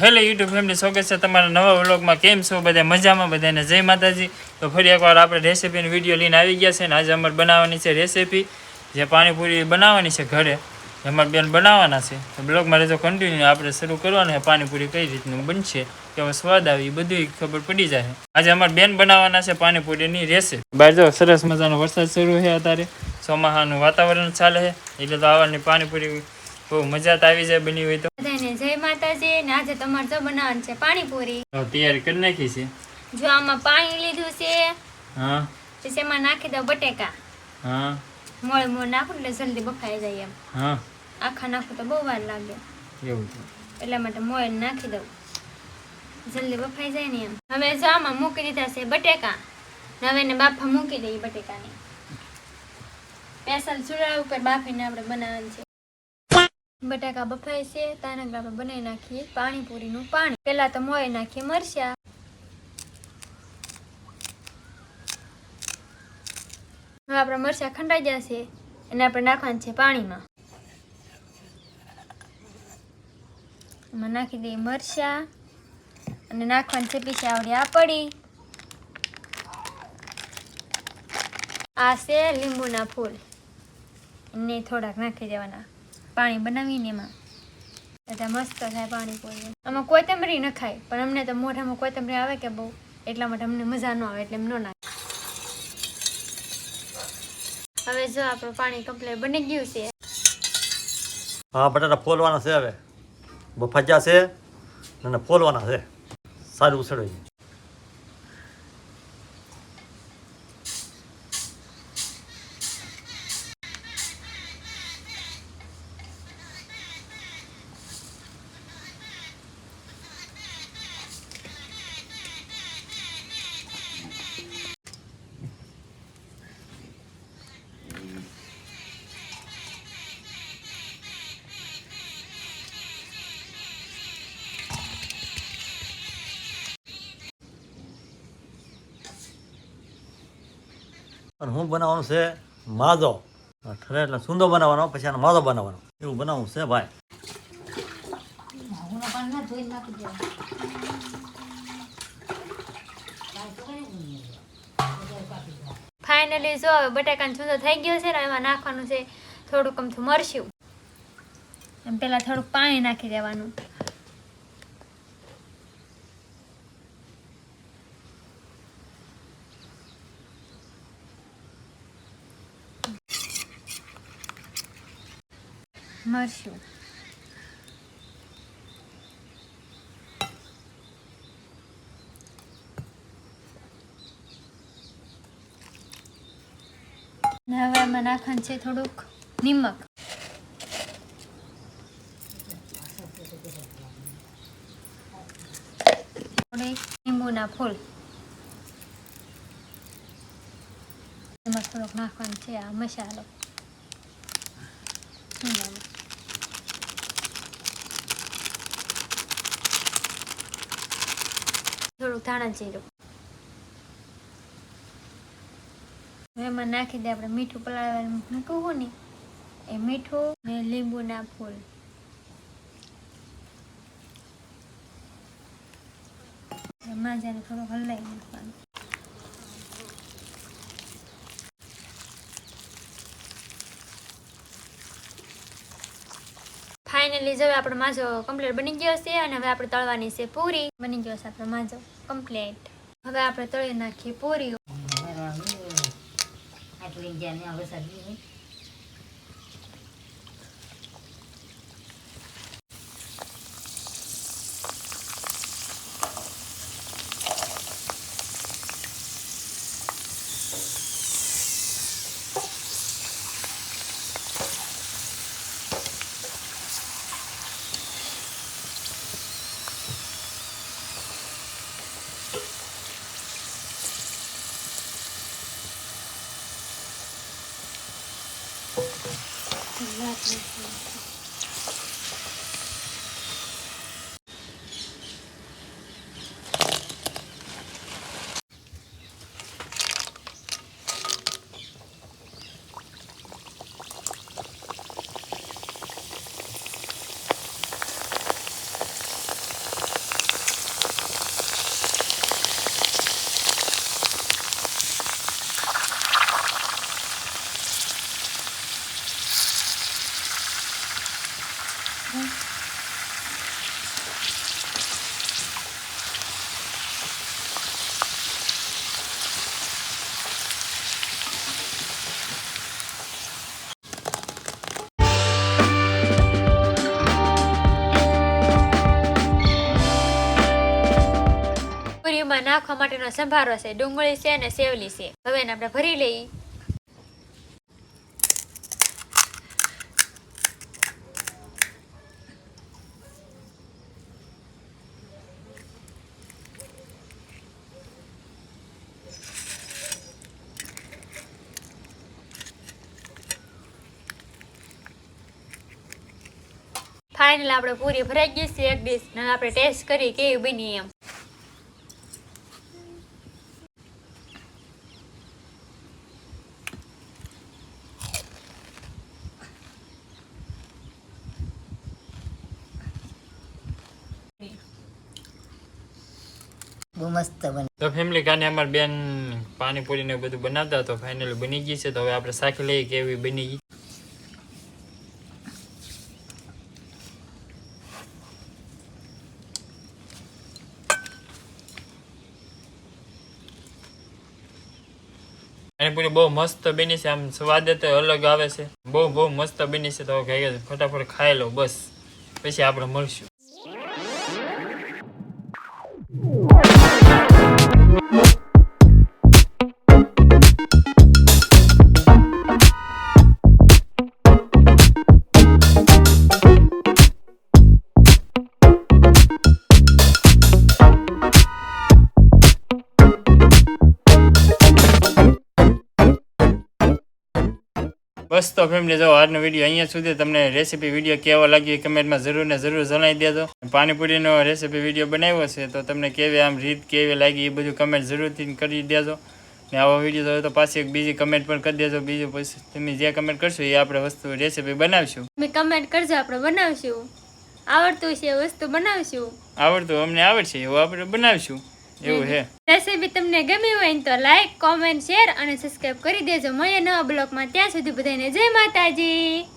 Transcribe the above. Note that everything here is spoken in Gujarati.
હેલો યુટ્યુબ ફેમિલી, સ્વાગત છે તમારા નવા વ્લોગમાં. કેમ છો બધા? મજામાં બધાને? જય માતાજી. તો ફરી એકવાર આપણે રેસીપીનો વીડિયો લઈને આવી ગયા છે ને આજે અમારે બનાવવાની છે રેસીપી. જે પાણીપુરી બનાવવાની છે ઘરે. અમારે બેન બનાવવાના છે. તો બ્લોગમાં રહેજો કન્ટિન્યુ આપણે શરૂ કરવાનું પાણીપુરી કઈ રીતનું બનશે, કેવો સ્વાદ આવી બધું ખબર પડી જાય. આજે અમારે બેન બનાવવાના છે પાણીપુરીની રેસીપી બહાર જો, સરસ મજાનો વરસાદ શરૂ છે અત્યારે. ચોમાસાનું વાતાવરણ ચાલે છે. એટલે તો આવવાની પાણીપુરી બહુ મજા તો આવી જાય બની હોય તો. બધાને જય માતાજી ને આજે તમારે જો બનાવવાનું છે પાણીપુરી. તૈયારી કરી નાખી છે? જો આમાં પાણી લીધું છે હા. પછી એમાં નાખી દો બટેકા. હા. મોળ મોળ નાખું એટલે જલ્દી બફાઈ જાય એમ. હા. આખા નાખું તો બહુ વાર લાગે. એવું એટલા માટે મોળ નાખી દઉં. જલ્દી બફાઈ જાય ને એમ. હવે જો આમાં મૂકી દીધા છે બટેકા. હવે એને બાફા મૂકી દઈએ બટેકાની. સ્પેશિયલ ચૂડા ઉપર બાફીને આપણે બનાવવાનું છે. બટાકા બફાય છે તાનક આપણે બનાવી નાખીએ, પાણીપુરીનું પાણી. પહેલાં તો મોય નાખીએ મરચા. હવે આપણા મરચા ખંડાઈ જશે એને આપણે નાખવાનું છે પાણીમાં. એમાં નાખી દઈએ મરચા, અને નાખવાનું છે પીછે આવડી આ પડી આ છે લીંબુના ફૂલ. એને થોડાક નાખી દેવાના. પાણી બનાવીને એમાં. એટલે મસ્ત થાય પાણીપુરી આમાં કોથમરી ન ખાય, પણ અમને તો મોઢામાં કોથમરી આવે કે બહુ, એટલા માટે અમને મજા ન આવે, એટલે એમ ન નાખે હવે જો આપણું પાણી કમ્પ્લેટ બની ગયું છે. હા, બટાટા ફોલવાના છે હવે. ફજા છે અને ફોલવાના છે. સારું ઉછળવી અને હું બનાવવાનું છે માદો. ઠરે એટલે સુંદર બનાવવાનો પછી આનો માદો બનાવવાનો. એવું બનાવવું છે ભાઈ. ફાઇનલી જો હવે બટાકાનો છૂંદો થઈ ગયો છે ને એમાં નાખવાનું છે થોડુંક અમથું મરશું એમ પેલા થોડુંક પાણી નાખી દેવાનું. ને હવે એમાં નાખવાનું છે થોડુંક નિમક. લીંબુના ફૂલ. એમાં થોડોક નાખવાનું છે આ મસાલો. સુંદરનો. થોડુંક ધાણા જીરું. એમાં નાખી દે આપણે મીઠું પલાળવાનું. મૂકવું હોય ને, એ મીઠું ને લીંબુના ફૂલ. માજાને થોડું હલાવી નાખવાનું. ફાઇનલી જો આપણો માજો કમ્પ્લીટ બની ગયો છે અને હવે આપણે તળવાની છે પૂરી. બની ગયો છે આપણો માજો કમ્પ્લીટ હવે આપણે તળી નાખીએ પૂરીઓ. 啊！对对对。બાફવા માટેનો સંભારો છે, ડુંગળી છે અને સેવલી છે. હવે એને આપણે ભરી લઈએ. ફાઇનલ આપણે પૂરી ભરાઈ ગઈ છે, એક ડીશ ને આપણે ટેસ્ટ કરી કેવી બની એમ. બહુ મસ્ત બને. તો ફેમિલી કાને અમાર બેન પાણીપુરી ને બધું બનાવતા તો ફાઇનલી બની ગઈ છે, તો હવે આપણે સાખી લઈએ કેવી બની ગઈ. પાણીપુરી બહુ મસ્ત બની છે, આમ સ્વાદ તો અલગ આવે છે. બહુ બહુ મસ્ત બની છે, તો હવે ફટાફટ ખાઈ લો, બસ. પછી આપણે મળશું. બસ તો ફેમિલી જો આજનો વીડિયો અહીંયા સુધી તમને રેસીપી વીડિયો કેવો લાગ્યો કમેન્ટમાં જરૂર ને જરૂર જણાવી દેજો. પાણીપુરીનો રેસીપી વીડિયો બનાવ્યો છે તો તમને કેવી આમ રીત કેવી લાગી એ બધું કમેન્ટ જરૂરથી કરી દેજો. ને આવો વીડિયો જોયો તો પાછી એક બીજી કમેન્ટ પણ કરી દેજો. બીજું પછી તમે જે કમેન્ટ કરશો એ આપણે વસ્તુ રેસીપી બનાવશું. તમે કમેન્ટ કરજો આપણે બનાવશું. આવડતું છે વસ્તુ બનાવશું. આવડતું અમને આવડશે એવું આપણે બનાવશું. એવું છે રેસીપી તમને ગમી હોય ને તો લાઈક કોમેન્ટ શેર અને સબસ્ક્રાઇબ કરી દેજો. મળીએ નવા બ્લોગમાં. ત્યાં સુધી બધાને જય માતાજી.